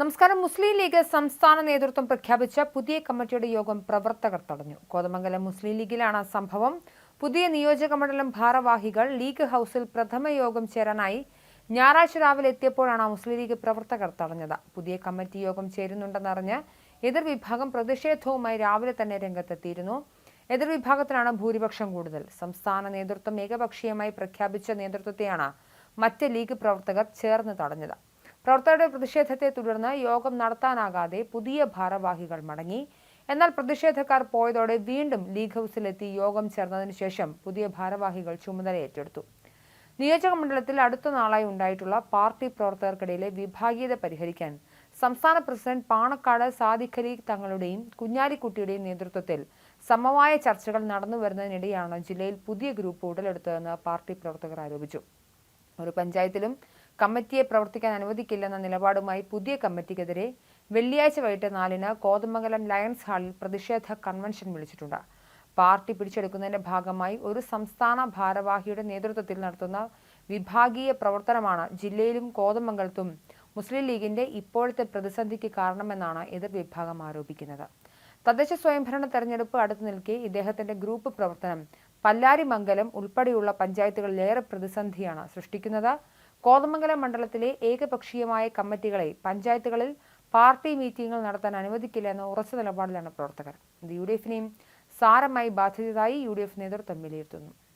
നമസ്കാരം. മുസ്ലിം ലീഗ് സംസ്ഥാന നേതൃത്വം പ്രഖ്യാപിച്ച പുതിയ കമ്മിറ്റിയുടെ യോഗം പ്രവർത്തകർ തടഞ്ഞു. കോതമംഗലം മുസ്ലിം ലീഗിലാണ് സംഭവം. പുതിയ നിയോജക മണ്ഡലം ഭാരവാഹികൾ ലീഗ് ഹൌസിൽ പ്രഥമ യോഗം ചേരാനായി ഞായറാഴ്ച രാവിലെ എത്തിയപ്പോഴാണ് മുസ്ലിം ലീഗ് പ്രവർത്തകർ തടഞ്ഞത്. പുതിയ കമ്മിറ്റി യോഗം ചേരുന്നുണ്ടെന്നറിഞ്ഞ് എതിർവിഭാഗം പ്രതിഷേധവുമായി രാവിലെ തന്നെ രംഗത്തെത്തിയിരുന്നു. എതിർവിഭാഗത്തിനാണ് ഭൂരിപക്ഷം കൂടുതൽ. സംസ്ഥാന നേതൃത്വം ഏകപക്ഷീയമായി പ്രഖ്യാപിച്ച നേതൃത്വത്തെയാണ് മറ്റ് ലീഗ് പ്രവർത്തകർ ചേർന്ന് തടഞ്ഞത്. പ്രവർത്തകരുടെ പ്രതിഷേധത്തെ തുടർന്ന് യോഗം നടത്താനാകാതെ പുതിയ ഭാരവാഹികൾ മടങ്ങി. എന്നാൽ പ്രതിഷേധക്കാർ പോയതോടെ വീണ്ടും ലീഗ് ഹൗസിലെത്തി യോഗം ചേർന്നതിന് ശേഷം പുതിയ ഭാരവാഹികൾ ചുമതല ഏറ്റെടുത്തു. നിയോജക മണ്ഡലത്തിൽ അടുത്ത നാളായി ഉണ്ടായിട്ടുള്ള പാർട്ടി പ്രവർത്തകർക്കിടയിലെ വിഭാഗീയത പരിഹരിക്കാൻ സംസ്ഥാന പ്രസിഡന്റ് പാണക്കാട് സാദിഖലി തങ്ങളുടെയും കുഞ്ഞാലിക്കുട്ടിയുടെയും നേതൃത്വത്തിൽ സമവായ ചർച്ചകൾ നടന്നു വരുന്നതിനിടെയാണ് ജില്ലയിൽ പുതിയ ഗ്രൂപ്പ് ഉടലെടുത്തതെന്ന് പാർട്ടി പ്രവർത്തകർ ആരോപിച്ചു. ഒരു പഞ്ചായത്തിലും കമ്മിറ്റിയെ പ്രവർത്തിക്കാൻ അനുവദിക്കില്ലെന്ന നിലപാടുമായി പുതിയ കമ്മിറ്റിക്കെതിരെ വെള്ളിയാഴ്ച വൈകിട്ട് നാലിന് കോതമംഗലം ലയൺസ് ഹാളിൽ പ്രതിഷേധ കൺവെൻഷൻ വിളിച്ചിട്ടുണ്ട്. പാർട്ടി പിടിച്ചെടുക്കുന്നതിന്റെ ഭാഗമായി ഒരു സംസ്ഥാന ഭാരവാഹിയുടെ നേതൃത്വത്തിൽ നടത്തുന്ന വിഭാഗീയ പ്രവർത്തനമാണ് ജില്ലയിലും കോതമംഗലത്തും മുസ്ലിം ലീഗിന്റെ ഇപ്പോഴത്തെ പ്രതിസന്ധിക്ക് കാരണമെന്നാണ് എതിർ വിഭാഗം ആരോപിക്കുന്നത്. തദ്ദേശ സ്വയംഭരണ തെരഞ്ഞെടുപ്പ് അടുത്തു നിൽക്കെ ഇദ്ദേഹത്തിന്റെ ഗ്രൂപ്പ് പ്രവർത്തനം പല്ലാരിമംഗലം ഉൾപ്പെടെയുള്ള പഞ്ചായത്തുകളിലേറെ പ്രതിസന്ധിയാണ് സൃഷ്ടിക്കുന്നത്. കോതമംഗലം മണ്ഡലത്തിലെ ഏകപക്ഷീയമായ കമ്മിറ്റികളെ പഞ്ചായത്തുകളിൽ പാർട്ടി മീറ്റിംഗുകൾ നടത്താൻ അനുവദിക്കില്ല എന്ന ഉറച്ച നിലപാടിലാണ് പ്രവർത്തകർ. ഇത് യു ഡി എഫിനെയും സാരമായി ബാധിച്ചതായി യു ഡി എഫ് നേതൃത്വം വിലയിരുത്തുന്നു.